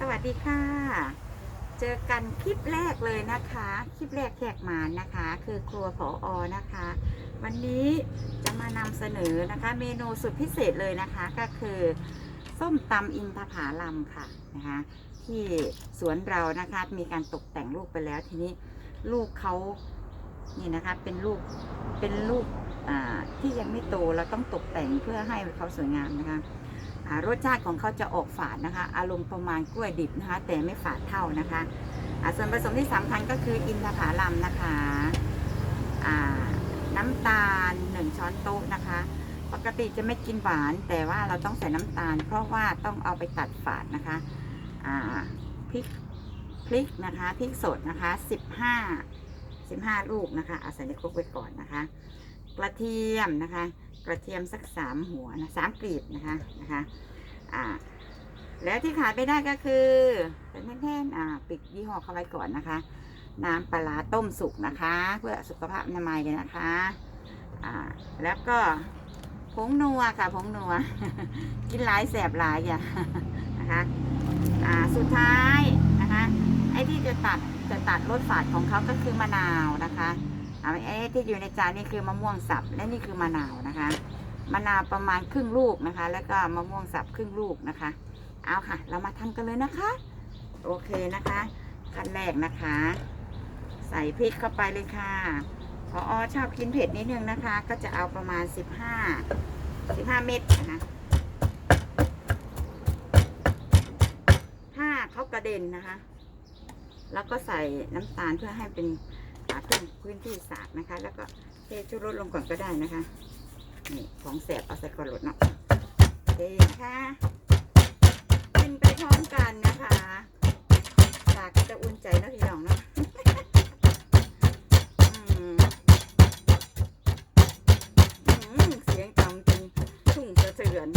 สวัสดีค่ะ เจอกันคลิปแรกเลยนะคะ คลิปแรกแขกหมานนะคะ คือครัวผออนะคะ วันนี้จะมานำเสนอนะคะ เมนูสุดพิเศษเลยนะคะ ก็คือส้มตำอินทผาลัมค่ะนะคะ ที่สวนเรานะคะมีการตกแต่งลูกไปแล้วทีนี้ลูกเขานี่นะคะเป็นลูกเป็นลูกที่ยังไม่โตเราต้องตกแต่งเพื่อให้เขาสวยงามนะคะ รสชาติของเขาจะออกฝาดนะคะ อารมณ์ประมาณกล้วยดิบนะคะ แต่ไม่ฝาดเท่านะคะส่วนผสมที่สำคัญก็คืออินทผลัมนะคะน้ำตาล 1 ช้อนโต๊ะนะคะ ปกติจะไม่กินหวาน แต่ว่าเราต้องใส่น้ำตาล เพราะว่าต้องเอาไปตัดฝาดนะคะพริกพริกนะคะพริกสดนะคะ 15 15 ลูกนะคะเอาใส่ในครกไว้ก่อนนะคะ กระเทียมนะคะ กระเทียมสักสามหัวนะสามกลีบนะคะนะคะอ่าแล้วที่ขาดไม่ได้ก็คือเป็นแท่นๆอ่าปิดยี่ห้อเข้าไว้ก่อนนะคะ น้ำปลาต้มสุกนะคะ เพื่อสุขภาพอนามัยเลยนะคะอ่าแล้วก็ผงนัวค่ะผงนัว กินหลายแสบหลายอย่านะคะอ่าสุดท้ายนะคะไอ้ที่จะตัดจะตัดรสฝาดของเขาก็คือมะนาวนะคะ อาไอ้ที่อยู่ในจานนี่คือมะม่วงสับและนี่คือมะนาวนะคะ มะนาวประมาณครึ่งลูกนะคะ แล้วก็มะม่วงสับครึ่งลูกนะคะ เอาค่ะ เรามาทำกันเลยนะคะ โอเคนะคะขั้นแรกนะคะ ใส่พริกเข้าไปเลยค่ะพออชอบกินเผ็ดนิดนึงนะคะ ก็จะเอาประมาณ 15 15 เม็ดนะคะถ้าเขากระเด็นนะคะ แล้วก็ใส่น้ำตาลเพื่อให้เป็นหาพื้นพื้นที่สากนะคะ แล้วก็เทชูรสลงก่อนก็ได้นะคะ นี่ของแสบเอาใส่ก่อนรสเนาะเทนะคะกินไปพร้อมกันนะคะสากจะอุ่นใจเนาะพี่น้องเนาะอืมอืมเสียงต่ำจนทุ่งสะเทือน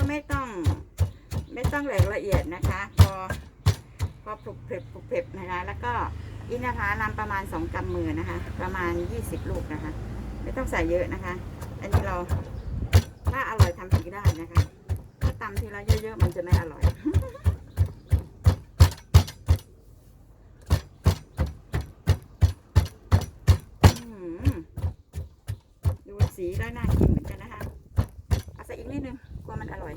ก็ไม่ต้องไม่ต้องแหลกละเอียดนะคะ พอพอปลุกเผ็บปลุกเผ็บนะคะ แล้วก็อินทผลัมประมาณ2กำมือนะคะ ประมาณ20ลูกนะคะ ไม่ต้องใส่เยอะนะคะ อันนี้เราถ้าอร่อยทำอีได้นะคะ ถ้าตำทีละเยอะๆมันจะไม่อร่อยดูสีแล้วน่ากินเหมือนกันนะคะ เอาใส่อีกนิดนึงกลัวมันอร่อย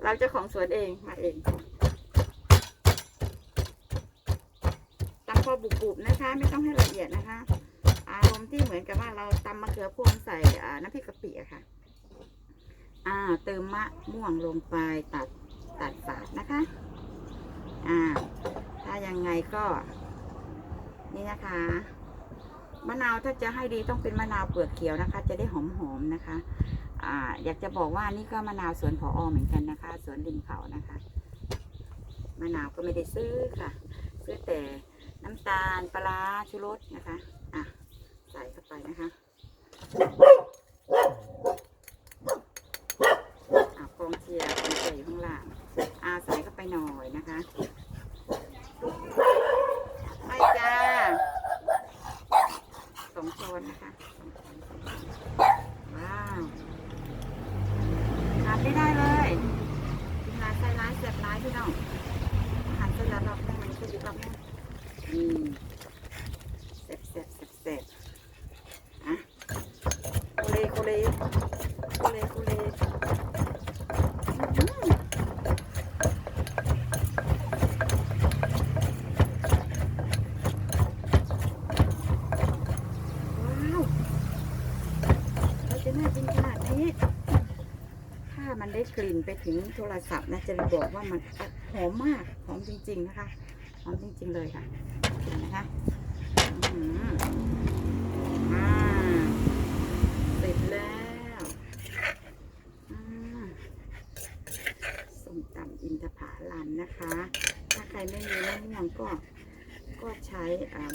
เราเจ้าของสวนเองมาเองตำพอบุบๆนะคะ ไม่ต้องให้ละเอียดนะคะ อารมณ์ที่เหมือนกับว่าเราตำมะเขือพวงใส่น้ำพริกกะปิอะค่ะ อ่า เติมมะม่วงลงไปตัดตัดฝาดนะคะ อ่า ถ้ายังไงก็ นี่นะคะมะนาวถ้าจะให้ดีต้องเป็นมะนาวเปลือกเขียวนะคะ จะได้หอมๆนะคะ อ่า อยากจะบอกว่านี่ก็มะนาวสวนผออเหมือนกันนะคะ สวนริมเขานะคะ มะนาวก็ไม่ได้ซื้อค่ะ ซื้อแต่น้ำตาลปลาร้าชูรสนะคะ อะ ใส่เข้าไปนะคะอะกองเชียร์กองเชียร์อยู่ข้างล่าง อ่าใส่เข้าไปหน่อยนะคะไม่จ้าสองช้อนนะคะสองช้อนสองช้อนว้าวขาด ไม่ได้เลยกินร้านใส่ร้ายเสียบร้ายพี่น้องอาหารใส่ร้านรอบนึงมันคือรอบนึงนี่เสร็จเสร็จเสร็จเสร็จอะโคเลโคเลโคเลโคเลอื้อหือว้าวเราจะน่ากินขนาดนี้ ถ้ามัน ได้กลิ่นไปถึงโทรศัพท์นะจะบอกว่ามันหอมมากหอมจริง ๆ นะคะหอมจริง ๆ เลยค่ะนะคะเสร็จแล้วอ่าส้มตำอินทผลัมนะคะ ถ้าใครไม่มีมะม่วงก็ก็ใช้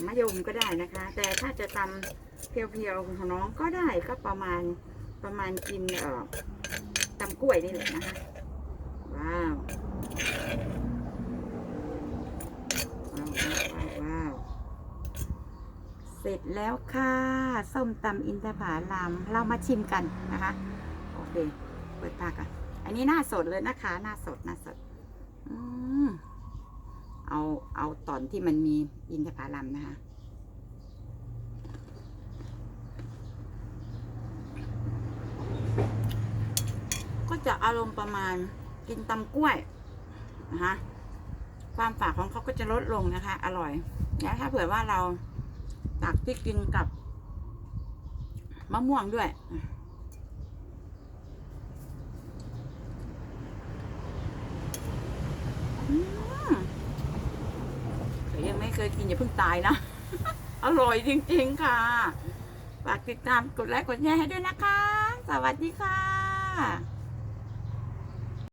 มะยมก็ได้นะคะ แต่ถ้าจะตำเพียวๆของน้องก็ได้ก็ประมาณประมาณกินเอ่อ ตำกล้วยนี่แหละนะคะ ว้าว ว้าวว้าววาววาวแร็จแล้วค่ะ ส้มตำอินทผลัมเรามาชิมกันนะคะ โอเค เปิดปากอะ อันนี้หน้าสดเลยนะคะ หน้าสดหน้าสด อืมเอา เอาตอนที่มันมีอินทผลัมนะคะ ก็ จะอารมณ์ประมาณกินตำกล้วยนะคะความฝาดของเขาก็จะลดลงนะคะ อร่อย แล้วถ้าเผื่อว่าเราตักที่กินกับมะม่วงด้วยอืมยังไม่เคยกินอย่าเพิ่งตายนะ อร่อยจริง ๆ ค่ะ ฝากติดตามกดไลค์กดแชร์ให้ด้วยนะคะ สวัสดีค่ะ